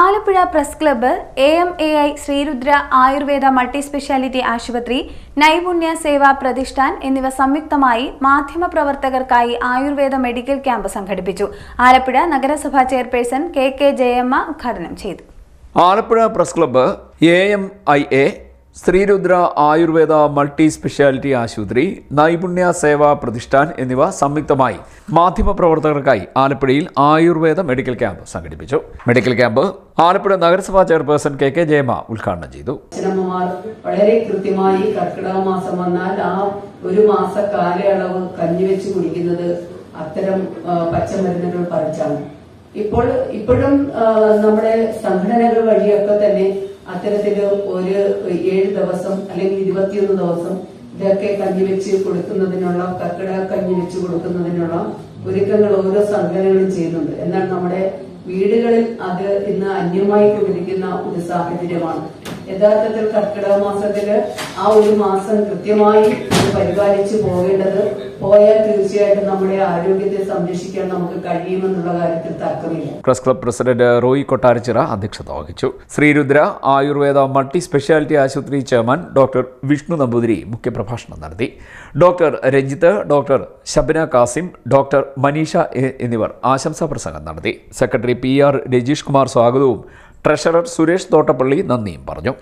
Alappuzha press club A M A I Sreerudra Ayurveda multi speciality ആശുപത്രി നൈപുണ്യ സേവാ പ്രതിഷ്ഠാൻ എന്നിവ സംയുക്തമായി മാധ്യമപ്രവർത്തകർക്കായി Ayurveda medical camp സംഘടിപ്പിച്ചു. ആലപ്പുഴ നഗരസഭാ ചെയർപേഴ്സൺ കെ കെ ജയമ്മ ഉദ്ഘാടനം ചെയ്തു. Alappuzha press club A M I A Sreerudra Ayurveda multi speciality ആശുപത്രി നൈപുണ്യ സേവാ പ്രതിഷ്ഠാൻ എന്നിവ സംയുക്തമായി മാധ്യമപ്രവർത്തകർക്കായി ആലപ്പുഴയിൽ ആയുർവേദ മെഡിക്കൽ ക്യാമ്പ് സംഘടിപ്പിച്ചു. മെഡിക്കൽ ക്യാമ്പ് ആലപ്പുഴ നഗരസഭാ ചെയർപേഴ്സൺ കെ കെ ജയമ ഉദ്ഘാടനം ചെയ്തു. വളരെ കൃത്യമായി കർക്കിടക മാസം വന്നാൽ ആ ഒരു മാസ കാലയളവ് കഞ്ഞിവെച്ച് കുടിക്കുന്നത് അത്തരം പച്ചമരുന്നുകൾ പറിച്ചാണ്. ഇപ്പോൾ ഇപ്പോഴും നമ്മുടെ സംഘടനകൾ വഴിയൊക്കെ തന്നെ അത്തരത്തിൽ ഒരു ഏഴ് ദിവസം അല്ലെങ്കിൽ ഇരുപത്തിയൊന്ന് ദിവസം ഇതൊക്കെ കഞ്ഞിവെച്ച് കൊടുക്കുന്നതിനുള്ള കക്കിട കഞ്ഞി വെച്ച് കൊടുക്കുന്നതിനുള്ള ഒരുക്കങ്ങൾ ഓരോ സംഘടനകളും ചെയ്യുന്നുണ്ട്. എന്നാൽ നമ്മുടെ വീടുകളിൽ അത് ഇന്ന് അന്യമായി കൊണ്ടിരിക്കുന്ന ഒരു സാഹചര്യമാണ്. യഥാർത്ഥത്തിൽ കർക്കിടക മാസത്തിൽ ആ ഒരു മാസം കൃത്യമായി പരിപാലിച്ചു പോകേണ്ടത് പോയാൽ തീർച്ചയായിട്ടും നമ്മുടെ ആരോഗ്യത്തെ സംരക്ഷിക്കാൻ നമുക്ക് കഴിയുമെന്നുള്ള കാര്യത്തിൽ തർക്കമില്ല. Press club president Roy Kottarachira അധ്യക്ഷത വഹിച്ചു. ശ്രീരുദ്ര ആയുർവേദ മൾട്ടി സ്പെഷ്യാലിറ്റി ആശുപത്രി ചെയർമാൻ ഡോക്ടർ വിഷ്ണു നമ്പൂതിരി മുഖ്യപ്രഭാഷണം നടത്തി. Doctor Ranjith doctor Shabana Kasim doctor Maneesha എന്നിവർ ആശംസാ പ്രസംഗം നടത്തി. Secretary P R Rajeesh Kumar സ്വാഗതവും ട്രഷറർ സുരേഷ് തോട്ടപ്പള്ളി നന്ദിയും പറഞ്ഞു.